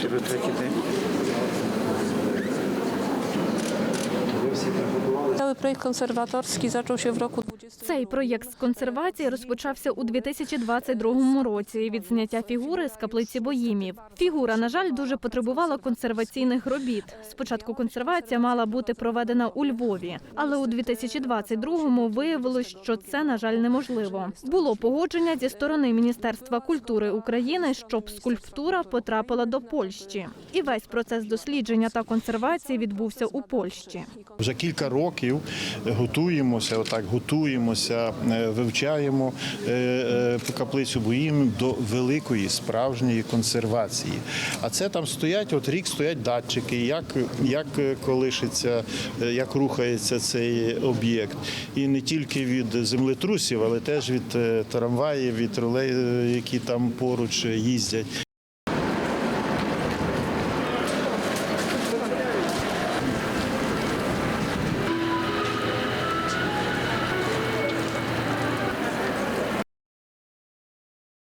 possível ter aqui dentro. Cały projekt konserwatorski zaczął się w roku 20. Цей проєкт з консервації розпочався у 2022 році від зняття фігури з каплиці Боїмів. Фігура, на жаль, дуже потребувала консерваційних робіт. Спочатку консервація мала бути проведена у Львові, але у 2022-му виявилось, що це, на жаль, неможливо. Було погодження зі сторони Міністерства культури України, щоб скульптура потрапила до Польщі. І весь процес дослідження та консервації відбувся у Польщі. Вже кілька років готуємося, отак готуємося, е, вивчаємо е, е, каплицю боїм до великої справжньої консервації. А це там стоять, от рік стоять датчики, як, як колишиться, як рухається цей об'єкт. І не тільки від землетрусів, але теж від трамваїв, від тролей, які там поруч їздять.